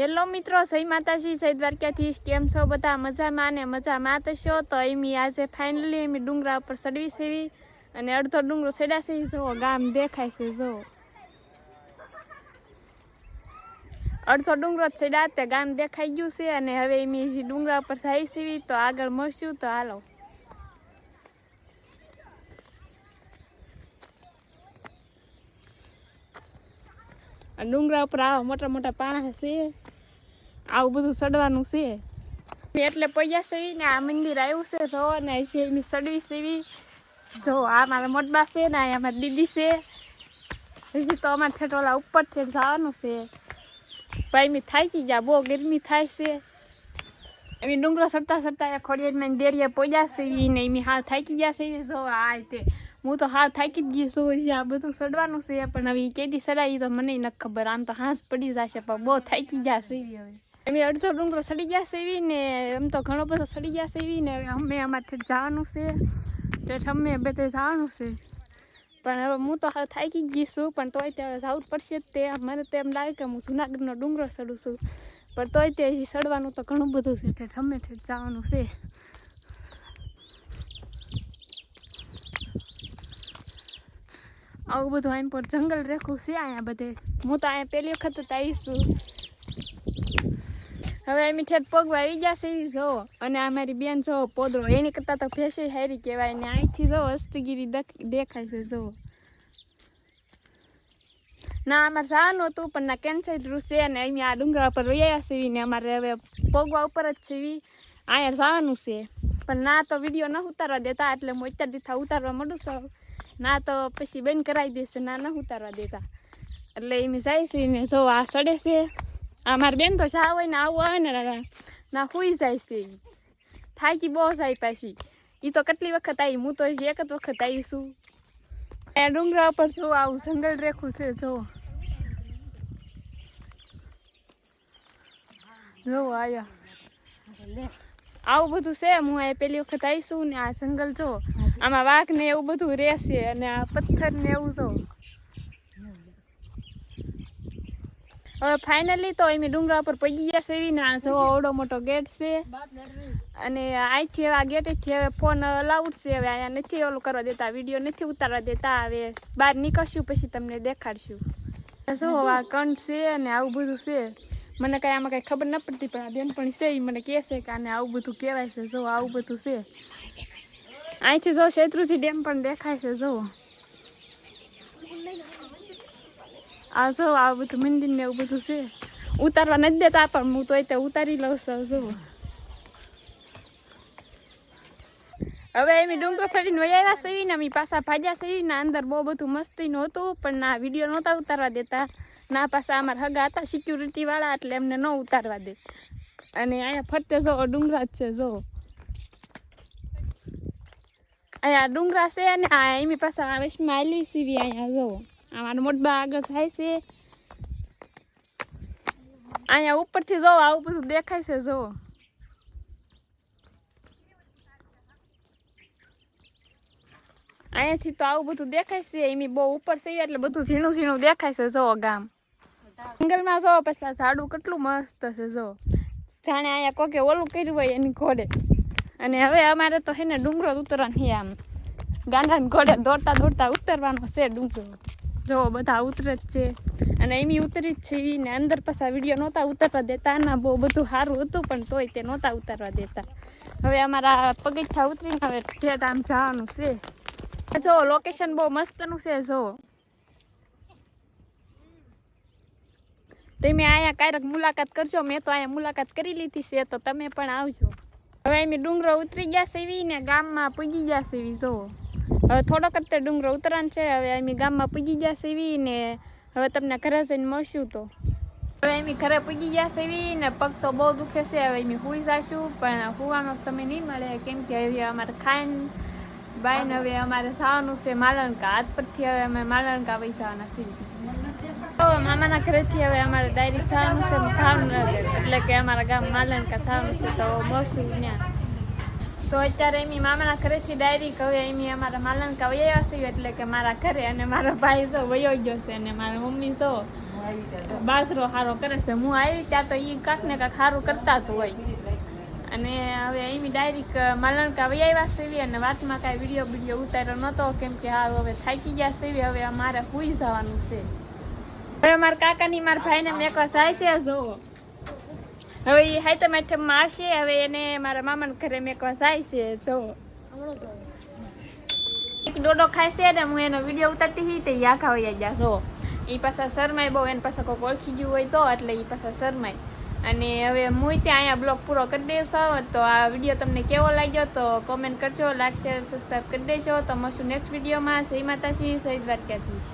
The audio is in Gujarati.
હેલો મિત્રો સહી માતાજી સહી દ્વારકાથી કેમ છો બધા? મજામાં ને મજામાં થશો તો એમી આજે ફાઇનલી એમી ડુંગરા ઉપર ચડવી સેવી અને અડધો ડુંગરો ચડ્યા જુઓ ગામ દેખાય છે, જો. અડધો ડુંગરો ચડ્યા તે ગામ દેખાઈ ગયું છે અને હવે એમી ડુંગરા ઉપર જાય સેવી તો આગળ મળશું. તો હાલો. ડુંગરા ઉપર આવા મોટા મોટા પાણા છે. આવું બધું સડવાનું છે. એટલે પૈયા સેવી ને આ મંદિર આવ્યું છે, જો ને એની સડવી સેવી. જો, આ મારા મોટબા છે ને, આ મારી દીદી છે. હજી તો અમારે ઠેઠોલા ઉપર છે, જવાનું છે. ભાઈ મેં થાકી ગયા, બહુ ગરમી થાય છે. એમ ડુંગરો ચડતા ચડતા ખોડિયારમાં દેરિયા પોજા છે ને એમ હાવ થાકી ગયા છે. જો, આ તે હું તો હાવ થાકી જ ગઈ છું, હજી આ બધું સડવાનું છે, પણ હવે કેદી ચડાવી તો મને નથી ખબર, આમ તો હાંસ પડી જશે, પણ બહુ થાકી ગયા છે. હવે એમ અડધો ડુંગરો સડી ગયા છે ને એમ તો ઘણો બધો સડી ગયા છે ને અમે અમારે જવાનું છે ઠેઠ અમે બધે જવાનું છે પણ હવે હું તો થાકી ગઈ છું પણ તોય તે જવું પડશે તે મને તો એમ લાગે કે હું જુનાગઢનો ડુંગરો સડું છું પણ તોય તે હજી સડવાનું તો ઘણું બધું છે ઠેઠ અમે ઠેઠ જવાનું છે આવું બધું આમ પર જંગલ રેખું છે અહીંયા બધે હું તો અહીંયા પહેલી વખત જ હવે એમ ઠેઠ પગવા આવી જશે એવી જો. અને આ મારી બેન જો પોદરો. એની કરતાં તો ફેસે હારી કહેવાય ને અહીંથી જો હસ્તગીરી દેખાય છે, જો. ના, અમારે જવાનું હતું પણ ના કેન્સલ થયું છે અને અમે આ ડુંગરા પર રહ્યા છે ને અમારે હવે પગવા ઉપર જ છે અહીંયા જવાનું છે. પણ ના તો વીડિયો ન ઉતારવા દેતા, એટલે હું અત્યાર દીથા ઉતારવા માંડું છું. ના તો પછી બંધ કરાવી દેશે, ના ન ઉતારવા દેતા. એટલે એમ જાય છે ને જો, આ સડે છે. આ મારી બેન તો શા હોય ને આવું આવે ને ના- હુઈ જાય છે. થાકી બહુ જાય પાછી એ તો કેટલી વખત આવી હું તો એક જ વખત આવી છું આ ડુંગરા ઉપર જો આવું જંગલ રેખું છે જો જો આયા આવું બધું છે હું આ પેલી વખત આવીશું ને આ જંગલ જો આમાં વાઘ ને એવું બધું રહેશે અને આ પથ્થર ને એવું જો હવે ફાઇનલી તો એમ ડુંગરા ઉપર પગી ગયા છે એવી ના આ જો ઓડો મોટો ગેટ છે. અને અહીંથી હવે આ ગેટેથી હવે ફોન અલાઉડ છે. હવે અહીંયા નથી ઓલું કરવા દેતા વીડિયો નથી ઉતારવા દેતા. હવે બહાર નીકળશું પછી તમને દેખાડશું. શું આ કણ છે અને આવું બધું છે. મને કાંઈ આમાં કાંઈ ખબર ન પડતી પણ આ બેનપણી છે એ મને કહે છે કે આને આવું બધું કહેવાય છે. જો આવું બધું છે. અહીંથી જો શેત્રુજી ડેમ પણ દેખાય છે જો. આ જો આ બધું મંદિર ને એવું બધું છે. ઉતારવા નથી દેતા પણ હું તોય તે ઉતારી લઉં છું જો હવે એમ ડુંગરો ચડીને વયાવ્યા સેવી ને અમે પાછા ભાજ્યા સેવી ને, અંદર બહુ બધું મસ્તી નહોતું, પણ ના વીડિયો નહોતા ઉતારવા દેતા. ના પાછા અમારા હગા હતા સિક્યુરિટી વાળા, એટલે એમને ન ઉતારવા દે. અને અહીંયા ફરતે જો, ડુંગરા જ છે, જો. અહીંયા ડુંગરા છે અને આ એમની પાસે આ આવેલી સીવી અહીંયા, જો. અમારા મોટબા આગળ થાય છે. અહીંયા ઉપરથી જોવો આવું બધું દેખાય છે, જો. અહીંયાથી તો આવું બધું દેખાય છે, એમી બહુ ઉપર છે, એટલે બધું ઝીણું ઝીણું દેખાય છે, જો, ગામ. જંગલમાં જો, પછી આ ઝાડું કેટલું મસ્ત છે, જો. જાણે અહીંયા કોકે ઓલું કર્યું હોય એની ઘોડે. અને હવે અમારે તો છે ને ડુંગરો ઉતરવાનું છે આમ. ગાંડા ઘોડે દોડતા દોડતા ઉતરવાનો છે ડુંગરો. જો, બધા ઉતરે જ છે. અને એમી ઉતરી જ છે ને અંદર પાછા વીડિયો નહોતા ઉતારવા દેતા. ના બહુ બધું સારું હતું, પણ તોય તે નહોતા ઉતારવા દેતા. હવે અમારા પગથિયા ઉતરીને હવે ઠેઠ આમ જવાનું છે. જો લોકેશન બહુ મસ્તનું છે, જો. તમે અહીંયા ક્યારેક મુલાકાત કરજો, મેં તો અહીંયા મુલાકાત કરી લીધી છે, તો તમે પણ આવજો. હવે એમ ડુંગરો ઉતરી ગયા સેવી ને ગામમાં પૂગી ગયા સેવી જો. હવે થોડોક તે ડુંગરો ઉતરાણ છે, હવે એમ ગામમાં પૂગી ગયા સેવી ને હવે તમને ઘરે જઈને મળશું તો. હવે એમ ઘરે પૂગી ગયા સેવી ને પગ તો બહુ દુખે છે, હવે એમ હુઈ જશું, પણ હુવાનો સમય નહીં મળે, કેમ કે હવે અમારે ખાઈને બાઈને હવે અમારે જવાનું છે માલણકા. હાથ પરથી હવે અમે માલણકા વૈસાવાના સીવી છીએ. મામાના ઘરેથી હવે અમારે ડાયરેક્ટ જવાનું છે એટલે કે અમારા ગામ માલણકા જવાનું છે, તો મળશું ત્યાં. તો અત્યારે એમની મામાના ઘરેથી ડાયરેક્ટ હવે એમની અમારા માલણકા વયા છે એટલે કે મારા ઘરે અને મારો ભાઈ જો વયો ગયો છે અને મારા મમ્મી જો બાસરો સારો કરે છે. હું આવી ત્યાં તો એ કાંક ને કાંક સારું કરતા જ હોય. અને હવે એમની ડાયરેક માલણકા વૈયા સેવી અને વાતમાં કાંઈ વીડિયો વીડિયો ઉતાર્યો નહોતો કેમ કે હા હવે થાકી ગયા સેવી હવે અમારે સુઈ જવાનું છે. હવે મારા કાકાની, મારા ભાઈને મેં એકવાર જાય છે જોવો. હવે એ હાઈતમ આઠમમાં આવશે હવે એને મારા મામાના ઘરે મેં એકવાર જાય છે, જોવો. એક ડોડો ખાય છે ને, હું એનો વીડિયો ઉતારતી હતી તે આખા વયા ગયા. જો એ પાછા શરમાય બહુ, એને પાછા કોઈક ઓળખી ગયું હોય તો, એટલે એ પાછા શરમાય. અને હવે હું ત્યાં અહીંયા બ્લોગ પૂરો કરી દેશો તો આ વીડિયો તમને કેવો લાગ્યો તો કોમેન્ટ કરજો લાઈક શેર સબસ્ક્રાઈબ કરી દેજો. તો મળશું નેક્સ્ટ વિડીયોમાં. જય માતાજી, જય દ્વારકાધીશ.